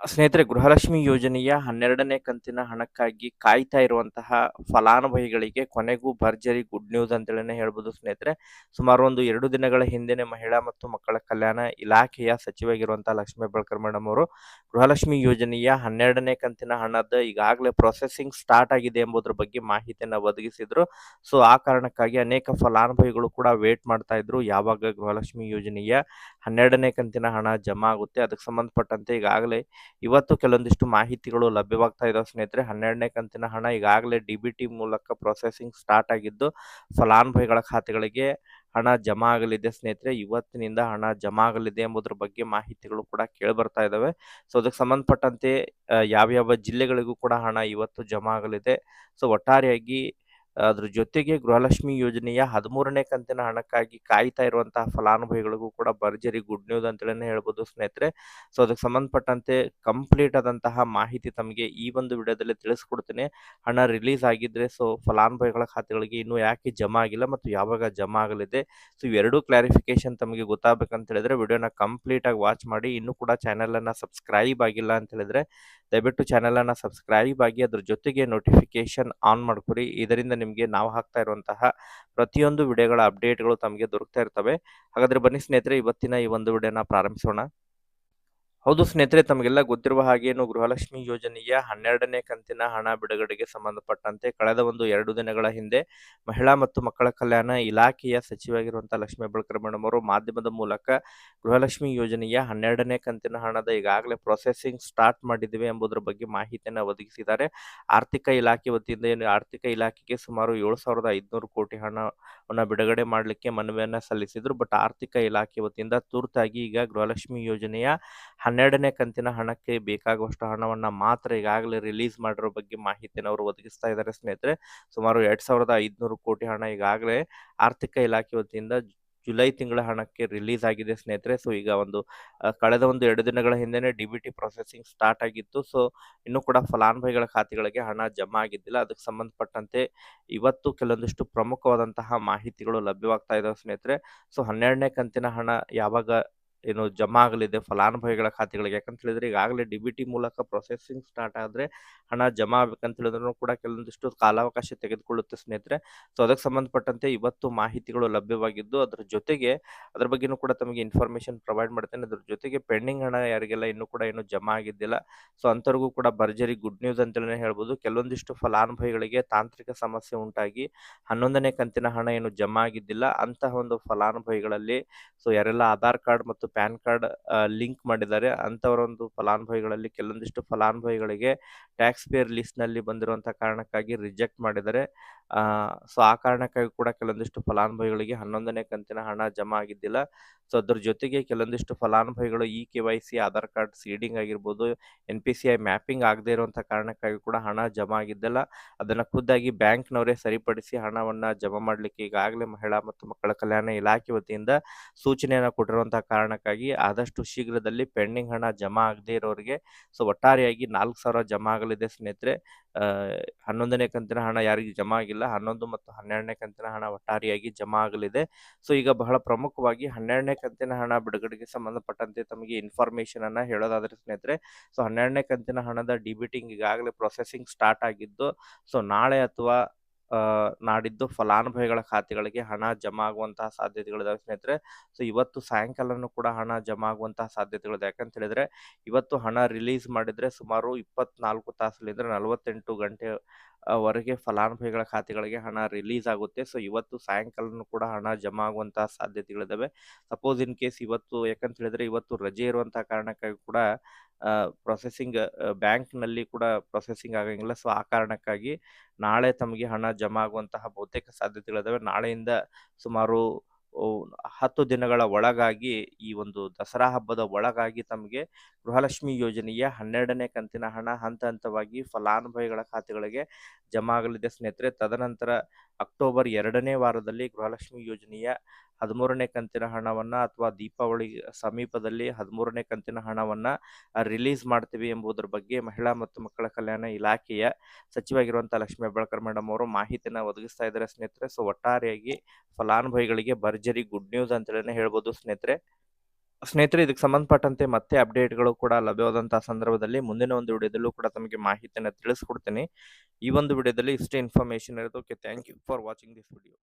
ಸ್ನೇಹಿತರೆ, ಗೃಹಲಕ್ಷ್ಮಿ ಯೋಜನೆಯ ಹನ್ನೆರಡನೇ ಕಂತಿನ ಹಣಕ್ಕಾಗಿ ಕಾಯ್ತಾ ಇರುವಂತಹ ಫಲಾನುಭವಿಗಳಿಗೆ ಕೊನೆಗೂ ಭರ್ಜರಿ ಗುಡ್ ನ್ಯೂಸ್ ಅಂತೇಳಿನೇ ಹೇಳ್ಬೋದು ಸ್ನೇಹಿತರೆ. ಸುಮಾರು ಒಂದು ಎರಡು ದಿನಗಳ ಹಿಂದೆನೆ ಮಹಿಳಾ ಮತ್ತು ಮಕ್ಕಳ ಕಲ್ಯಾಣ ಇಲಾಖೆಯ ಸಚಿವಾಗಿರುವಂತಹ ಲಕ್ಷ್ಮೀ ಹೆಬ್ಬಾಳ್ಕರ್ ಮೇಡಮ್ ಅವರು ಗೃಹಲಕ್ಷ್ಮಿ ಯೋಜನೆಯ ಹನ್ನೆರಡನೇ ಕಂತಿನ ಹಣದ ಈಗಾಗಲೇ ಪ್ರೊಸೆಸಿಂಗ್ ಸ್ಟಾರ್ಟ್ ಆಗಿದೆ ಎಂಬುದರ ಬಗ್ಗೆ ಮಾಹಿತಿಯನ್ನು ಒದಗಿಸಿದ್ರು. ಸೊ ಆ ಕಾರಣಕ್ಕಾಗಿ ಅನೇಕ ಫಲಾನುಭವಿಗಳು ಕೂಡ ವೇಟ್ ಮಾಡ್ತಾ ಇದ್ರು. ಯಾವಾಗ ಗೃಹಲಕ್ಷ್ಮಿ ಯೋಜನೆಯ ಹನ್ನೆರಡನೇ ಕಂತಿನ ಹಣ ಜಮಾ ಆಗುತ್ತೆ. ಅದಕ್ಕೆ ಸಂಬಂಧಪಟ್ಟಂತೆ ಈಗಾಗಲೇ ಇವತ್ತು ಕೆಲವೊಂದಿಷ್ಟು ಮಾಹಿತಿಗಳು ಲಭ್ಯವಾಗ್ತಾ ಇದಾವೆ ಸ್ನೇಹಿತರೆ. ಹನ್ನೆರಡನೇ ಕಂತಿನ ಹಣ ಈಗಾಗಲೇ ಡಿ ಮೂಲಕ ಪ್ರೊಸೆಸಿಂಗ್ ಸ್ಟಾರ್ಟ್ ಆಗಿದ್ದು, ಫಲಾನುಭವಿಗಳ ಖಾತೆಗಳಿಗೆ ಹಣ ಜಮಾ ಆಗಲಿದೆ ಸ್ನೇಹಿತರೆ. ಇವತ್ತಿನಿಂದ ಹಣ ಜಮಾ ಆಗಲಿದೆ ಎಂಬುದರ ಬಗ್ಗೆ ಮಾಹಿತಿಗಳು ಕೂಡ ಕೇಳಿ ಬರ್ತಾ ಇದಾವೆ. ಸೊ ಅದಕ್ಕೆ ಸಂಬಂಧಪಟ್ಟಂತೆ ಯಾವ ಯಾವ್ಯಾವ ಜಿಲ್ಲೆಗಳಿಗೂ ಕೂಡ ಹಣ ಇವತ್ತು ಜಮಾ ಆಗಲಿದೆ. ಸೊ ಒಟ್ಟಾರೆಯಾಗಿ ಅದ್ರ ಜೊತೆಗೆ ಗೃಹಲಕ್ಷ್ಮಿ ಯೋಜನೆಯ ಹದಿಮೂರನೇ ಕಂತಿನ ಹಣಕ್ಕಾಗಿ ಕಾಯ್ತಾ ಇರುವಂತಹ ಫಲಾನುಭವಿಗಳಿಗೂ ಕೂಡ ಭರ್ಜರಿ ಗುಡ್ ನ್ಯೂಸ್ ಅಂತೇಳಿ ಹೇಳ್ಬೋದು ಸ್ನೇಹಿತರೆ. ಸೊ ಅದಕ್ಕೆ ಸಂಬಂಧಪಟ್ಟಂತೆ ಕಂಪ್ಲೀಟ್ ಆದಂತಹ ಮಾಹಿತಿ ತಮಗೆ ಈ ಒಂದು ವಿಡಿಯೋದಲ್ಲಿ ತಿಳಿಸ್ಕೊಡ್ತೇನೆ. ಹಣ ರಿಲೀಸ್ ಆಗಿದ್ರೆ ಸೊ ಫಲಾನುಭವಿಗಳ ಖಾತೆಗಳಿಗೆ ಇನ್ನೂ ಯಾಕೆ ಜಮಾ ಆಗಿಲ್ಲ ಮತ್ತು ಯಾವಾಗ ಜಮಾ ಆಗಲಿದೆ? ಸೊ ಇವೆರಡೂ ಕ್ಲಾರಿಫಿಕೇಶನ್ ತಮಗೆ ಗೊತ್ತಾಗಬೇಕಂತ ಹೇಳಿದ್ರೆ ವಿಡಿಯೋನ ಕಂಪ್ಲೀಟ್ ಆಗಿ ವಾಚ್ ಮಾಡಿ, ಇನ್ನೂ ಕೂಡ ಚಾನೆಲ್ ಅನ್ನ ಸಬ್ಸ್ಕ್ರೈಬ್ ಆಗಿಲ್ಲ ಅಂತ ಹೇಳಿದ್ರೆ ದಯವಿಟ್ಟು ಚಾನೆಲ್ ಅನ್ನ ಸಬ್ಸ್ಕ್ರೈಬ್ ಆಗಿ ಅದ್ರ ಜೊತೆಗೆ ನೋಟಿಫಿಕೇಶನ್ ಆನ್ ಮಾಡ್ಕೊರಿ ಇದರಿಂದ ನಿಮಗೆ ನಾವು ಹಾಕ್ತಾ ಇರುವಂತಹ ಪ್ರತಿಯೊಂದು ವಿಡಿಯೋಗಳ ಅಪ್ಡೇಟ್ಗಳು ತಮಗೆ ದೊರಕ್ತಾ ಇರ್ತವೆ. ಹಾಗಾದ್ರೆ ಬನ್ನಿ ಸ್ನೇಹಿತರೆ, ಇವತ್ತಿನ ಈ ಒಂದು ವಿಡಿಯೋನ ಪ್ರಾರಂಭಿಸೋಣ. ಹೌದು ಸ್ನೇಹಿತರೆ, ತಮಗೆಲ್ಲ ಗೊತ್ತಿರುವ ಹಾಗೇನು ಗೃಹಲಕ್ಷ್ಮಿ ಯೋಜನೆಯ ಹನ್ನೆರಡನೇ ಕಂತಿನ ಹಣ ಬಿಡುಗಡೆಗೆ ಸಂಬಂಧಪಟ್ಟಂತೆ ಕಳೆದ ಒಂದು ಎರಡು ದಿನಗಳ ಹಿಂದೆ ಮಹಿಳಾ ಮತ್ತು ಮಕ್ಕಳ ಕಲ್ಯಾಣ ಇಲಾಖೆಯ ಸಚಿವಾಗಿರುವಂತಹ ಲಕ್ಷ್ಮೀ ಹೆಬ್ಬಾಳ್ಕರ್ ಮೇಡಮ್ ಅವರು ಮಾಧ್ಯಮದ ಮೂಲಕ ಗೃಹಲಕ್ಷ್ಮಿ ಯೋಜನೆಯ ಹನ್ನೆರಡನೇ ಕಂತಿನ ಹಣದ ಈಗಾಗಲೇ ಪ್ರೊಸೆಸಿಂಗ್ ಸ್ಟಾರ್ಟ್ ಮಾಡಿದ್ದೇವೆ ಎಂಬುದರ ಬಗ್ಗೆ ಮಾಹಿತಿಯನ್ನು ಒದಗಿಸಿದ್ದಾರೆ. ಆರ್ಥಿಕ ಇಲಾಖೆ ವತಿಯಿಂದ ಏನು, ಆರ್ಥಿಕ ಇಲಾಖೆಗೆ ಸುಮಾರು ಏಳು ಸಾವಿರದ ಐದುನೂರು ಕೋಟಿ ಹಣವನ್ನು ಬಿಡುಗಡೆ ಮಾಡಲಿಕ್ಕೆ ಮನವಿಯನ್ನು ಸಲ್ಲಿಸಿದ್ರು. ಬಟ್ ಆರ್ಥಿಕ ಇಲಾಖೆ ವತಿಯಿಂದ ತುರ್ತಾಗಿ ಈಗ ಗೃಹಲಕ್ಷ್ಮಿ ಯೋಜನೆಯ ಹನ್ನೆರಡನೇ ಕಂತಿನ ಹಣಕ್ಕೆ ಬೇಕಾಗುವಷ್ಟು ಹಣವನ್ನ ಮಾತ್ರ ಈಗಾಗಲೇ ರಿಲೀಸ್ ಮಾಡಿರೋ ಬಗ್ಗೆ ಮಾಹಿತಿಯನ್ನು ಅವರು ಒದಗಿಸ್ತಾ ಇದ್ದಾರೆ ಸ್ನೇಹಿತರೆ. ಸುಮಾರು ಎರಡ್ ಸಾವಿರದ ಐದುನೂರು ಕೋಟಿ ಹಣ ಈಗಾಗಲೇ ಆರ್ಥಿಕ ಇಲಾಖೆ ವತಿಯಿಂದ ಜುಲೈ ತಿಂಗಳ ಹಣಕ್ಕೆ ರಿಲೀಸ್ ಆಗಿದೆ ಸ್ನೇಹಿತರೆ. ಸೊ ಈಗ ಒಂದು ಕಳೆದ ಒಂದು ಎರಡು ದಿನಗಳ ಹಿಂದೆನೆ D B T processing start ಆಗಿತ್ತು. ಸೊ ಇನ್ನೂ ಕೂಡ ಫಲಾನುಭವಿಗಳ ಖಾತೆಗಳಿಗೆ ಹಣ ಜಮಾ ಆಗಿದ್ದಿಲ್ಲ. ಅದಕ್ಕೆ ಸಂಬಂಧಪಟ್ಟಂತೆ ಇವತ್ತು ಕೆಲವೊಂದಿಷ್ಟು ಪ್ರಮುಖವಾದಂತಹ ಮಾಹಿತಿಗಳು ಲಭ್ಯವಾಗ್ತಾ ಇದಾವೆ ಸ್ನೇಹಿತರೆ. ಸೊ ಹನ್ನೆರಡನೇ ಕಂತಿನ ಹಣ ಯಾವಾಗ ಏನು ಜಮಾ ಆಗಲಿದೆ ಫಲಾನುಭವಿಗಳ ಖಾತೆಗಳಿಗೆ. ಯಾಕಂತ ಹೇಳಿದ್ರೆ ಈಗಾಗಲೇ ಡಿ ಬಿ ಟಿ ಮೂಲಕ ಪ್ರೊಸೆಸಿಂಗ್ ಸ್ಟಾರ್ಟ್ ಆದರೆ ಹಣ ಜಮಾ ಆಗ್ಬೇಕಂತ ಹೇಳಿದ್ರು ಕೂಡ ಕೆಲವೊಂದಿಷ್ಟು ಕಾಲಾವಕಾಶ ತೆಗೆದುಕೊಳ್ಳುತ್ತೆ ಸ್ನೇಹಿತರೆ. ಸೊ ಅದಕ್ಕೆ ಸಂಬಂಧಪಟ್ಟಂತೆ ಇವತ್ತು ಮಾಹಿತಿಗಳು ಲಭ್ಯವಾಗಿದ್ದು ಅದ್ರ ಜೊತೆಗೆ ಅದ್ರ ಬಗ್ಗೆನೂ ಕೂಡ ತಮಗೆ ಇನ್ಫಾರ್ಮೇಶನ್ ಪ್ರೊವೈಡ್ ಮಾಡ್ತೇನೆ. ಅದ್ರ ಜೊತೆಗೆ ಪೆಂಡಿಂಗ್ ಹಣ ಯಾರಿಗೆಲ್ಲ ಇನ್ನೂ ಕೂಡ ಏನು ಜಮಾ ಆಗಿದ್ದಿಲ್ಲ. ಸೊ ಅಂಥವ್ರಿಗೂ ಕೂಡ ಭರ್ಜರಿ ಗುಡ್ ನ್ಯೂಸ್ ಅಂತಲೇ ಹೇಳ್ಬೋದು. ಕೆಲವೊಂದಿಷ್ಟು ಫಲಾನುಭವಿಗಳಿಗೆ ತಾಂತ್ರಿಕ ಸಮಸ್ಯೆ ಉಂಟಾಗಿ ಹನ್ನೊಂದನೇ ಕಂತಿನ ಹಣ ಏನು ಜಮಾ ಆಗಿದ್ದಿಲ್ಲ. ಅಂತಹ ಒಂದು ಫಲಾನುಭವಿಗಳಲ್ಲಿ ಸೊ ಯಾರೆಲ್ಲ ಆಧಾರ್ ಕಾರ್ಡ್ ಮತ್ತು ಪ್ಯಾನ್ ಕಾರ್ಡ್ ಲಿಂಕ್ ಮಾಡಿದ್ದಾರೆ. ಅಂತವರ ಒಂದು ಫಲಾನುಭವಿಗಳಲ್ಲಿ ಕೆಲವೊಂದಿಷ್ಟು ಫಲಾನುಭವಿಗಳಿಗೆ ಟ್ಯಾಕ್ಸ್ ಪೇಯರ್ ಲಿಸ್ಟ್ನಲ್ಲಿ ಬಂದಿರುವಂಥ ಕಾರಣಕ್ಕಾಗಿ ರಿಜೆಕ್ಟ್ ಮಾಡಿದ್ದಾರೆ. ಸೊ, ಆ ಕಾರಣಕ್ಕಾಗಿ ಕೂಡ ಕೆಲವೊಂದಿಷ್ಟು ಫಲಾನುಭವಿಗಳಿಗೆ ಹನ್ನೊಂದನೇ ಕಂತಿನ ಹಣ ಜಮಾ ಆಗಿದ್ದಿಲ್ಲ. ಸೊ, ಅದ್ರ ಜೊತೆಗೆ ಕೆಲವೊಂದಿಷ್ಟು ಫಲಾನುಭವಿಗಳು E K Y C Aadhaar card seeding ಆಗಿರ್ಬೋದು, N P C I mapping ಆಗದೇ ಇರುವಂಥ ಕಾರಣಕ್ಕಾಗಿ ಕೂಡ ಹಣ ಜಮಾ ಆಗಿದ್ದಿಲ್ಲ. ಅದನ್ನು ಖುದ್ದಾಗಿ ಬ್ಯಾಂಕ್ನವರೇ ಸರಿಪಡಿಸಿ ಹಣವನ್ನು ಜಮಾ ಮಾಡಲಿಕ್ಕೆ ಈಗಾಗಲೇ ಮಹಿಳಾ ಮತ್ತು ಮಕ್ಕಳ ಕಲ್ಯಾಣ ಇಲಾಖೆ ವತಿಯಿಂದ ಸೂಚನೆಯನ್ನು ಕೊಟ್ಟಿರುವಂತಹ ಕಾರಣಕ್ಕಾಗಿ ಆದಷ್ಟು ಶೀಘ್ರದಲ್ಲಿ ಪೆಂಡಿಂಗ್ ಹಣ ಜಮಾ ಆಗದೇ ಇರೋರಿಗೆ ಸೊ ಒಟ್ಟಾರೆಯಾಗಿ ನಾಲ್ಕು ಸಾವಿರ ಜಮಾ ಆಗಲಿದೆ ಸ್ನೇಹಿತರೆ. ಹನ್ನೊಂದನೇ ಕಂತಿನ ಹಣ ಯಾರಿಗೆ ಜಮಾ ಆಗಿಲ್ಲ. ಹನ್ನೊಂದು ಮತ್ತು ಹನ್ನೆರಡನೇ ಕಂತಿನ ಹಣ ಒಟ್ಟಾರೆಯಾಗಿ ಜಮಾ ಆಗಲಿದೆ. ಸೊ ಈಗ ಬಹಳ ಪ್ರಮುಖವಾಗಿ ಹನ್ನೆರಡನೇ ಕಂತಿನ ಹಣ ಬಿಡುಗಡೆಗೆ ಸಂಬಂಧಪಟ್ಟಂತೆ ತಮಗೆ ಇನ್ಫಾರ್ಮೇಶನ್ ಅನ್ನ ಹೇಳೋದಾದ್ರೆ ಸ್ನೇಹಿತರೆ, ಸೊ ಹನ್ನೆರಡನೇ ಕಂತಿನ ಹಣದ ಡಿಬಿಟಿಂಗ್ ಈಗಾಗಲೇ ಪ್ರೊಸೆಸಿಂಗ್ ಸ್ಟಾರ್ಟ್ ಆಗಿದ್ದು, ಸೊ ನಾಳೆ ಅಥವಾ ನಾಡಿದ್ದು ಫಲಾನುಭವಿಗಳ ಖಾತೆಗಳಿಗೆ ಹಣ ಜಮಾ ಆಗುವಂತಹ ಸಾಧ್ಯತೆಗಳಿದಾವೆ ಸ್ನೇಹಿತರೆ. ಸೊ ಇವತ್ತು ಸಾಯಂಕಾಲನು ಕೂಡ ಹಣ ಜಮಾ ಆಗುವಂತಹ ಸಾಧ್ಯತೆಗಳಿದೆ. ಯಾಕಂತ ಹೇಳಿದ್ರೆ, ಇವತ್ತು ಹಣ ರಿಲೀಸ್ ಮಾಡಿದ್ರೆ ಸುಮಾರು ಇಪ್ಪತ್ನಾಲ್ಕು ತಾಸಲಿಂದ ನಲವತ್ತೆಂಟು ಗಂಟೆ ವರೆಗೆ ಫಲಾನುಭವಿಗಳ ಖಾತೆಗಳಿಗೆ ಹಣ ರಿಲೀಸ್ ಆಗುತ್ತೆ. ಸೊ, ಇವತ್ತು ಸಾಯಂಕಾಲನೂ ಕೂಡ ಹಣ ಜಮಾ ಆಗುವಂತಹ ಸಾಧ್ಯತೆಗಳಿದಾವೆ. ಸಪೋಸ್ ಇನ್ ಕೇಸ್ ಇವತ್ತು, ಯಾಕಂತ ಹೇಳಿದ್ರೆ ಇವತ್ತು ರಜೆ ಇರುವಂತಹ ಕಾರಣಕ್ಕಾಗಿ ಕೂಡ ಪ್ರೊಸೆಸಿಂಗ್ ಬ್ಯಾಂಕ್ನಲ್ಲಿ ಕೂಡ ಪ್ರೊಸೆಸಿಂಗ್ ಆಗಂಗಿಲ್ಲ. ಸೊ, ಆ ಕಾರಣಕ್ಕಾಗಿ ನಾಳೆ ತಮಗೆ ಹಣ ಜಮಾ ಆಗುವಂತಹ ಬಹುತೇಕ ಸಾಧ್ಯತೆಗಳಿದಾವೆ. ನಾಳೆಯಿಂದ ಸುಮಾರು ಹತ್ತು ದಿನಗಳ ಒಳಗಾಗಿ ಈ ಒಂದು ದಸರಾ ಹಬ್ಬದ ಒಳಗಾಗಿ ತಮಗೆ ಗೃಹಲಕ್ಷ್ಮಿ ಯೋಜನೆಯ ಹನ್ನೆರಡನೇ ಕಂತಿನ ಹಣ ಹಂತ ಹಂತವಾಗಿ ಫಲಾನುಭವಿಗಳ ಖಾತೆಗಳಿಗೆ ಜಮಾ ಆಗಲಿದೆ ಸ್ನೇಹಿತರೆ. ತದನಂತರ ಅಕ್ಟೋಬರ್ ಎರಡನೇ ವಾರದಲ್ಲಿ ಗೃಹಲಕ್ಷ್ಮಿ ಯೋಜನೆಯ ಹದಿಮೂರನೇ ಕಂತಿನ ಹಣವನ್ನ ಅಥವಾ ದೀಪಾವಳಿ ಸಮೀಪದಲ್ಲಿ ಹದಿಮೂರನೇ ಕಂತಿನ ಹಣವನ್ನ ರಿಲೀಸ್ ಮಾಡ್ತೀವಿ ಎಂಬುದರ ಬಗ್ಗೆ ಮಹಿಳಾ ಮತ್ತು ಮಕ್ಕಳ ಕಲ್ಯಾಣ ಇಲಾಖೆಯ ಸಚಿವಾಗಿರುವಂತಹ ಲಕ್ಷ್ಮೀ ಹೆಬ್ಬಾಳ್ಕರ್ ಮೇಡಮ್ ಅವರು ಮಾಹಿತಿನ ಒದಗಿಸ್ತಾ ಇದ್ದಾರೆ ಸ್ನೇಹಿತರೆ ಸೊ ಒಟ್ಟಾರೆಯಾಗಿ ಫಲಾನುಭವಿಗಳಿಗೆ ಭರ್ಜರಿ ಗುಡ್ ನ್ಯೂಸ್ ಅಂತೇಳಿ ಹೇಳ್ಬೋದು ಸ್ನೇಹಿತರೆ ಸ್ನೇಹಿತರೆ, ಇದಕ್ಕೆ ಸಂಬಂಧಪಟ್ಟಂತೆ ಮತ್ತೆ ಅಪ್ಡೇಟ್‌ಗಳು ಕೂಡ ಲಭ್ಯವಾದಂತಹ ಸಂದರ್ಭದಲ್ಲಿ ಮುಂದಿನ ಒಂದು ವಿಡಿಯೋದಲ್ಲೂ ಕೂಡ ತಮಗೆ ಮಾಹಿತಿಯನ್ನು ತಿಳಿಸ್ಕೊಡ್ತೀನಿ. ಈ ಒಂದು ವಿಡಿಯೋದಲ್ಲಿ ಇಷ್ಟೇ ಇನ್ಫಾರ್ಮೇಶನ್ ಇರೋದು. Okay thank you for watching this video.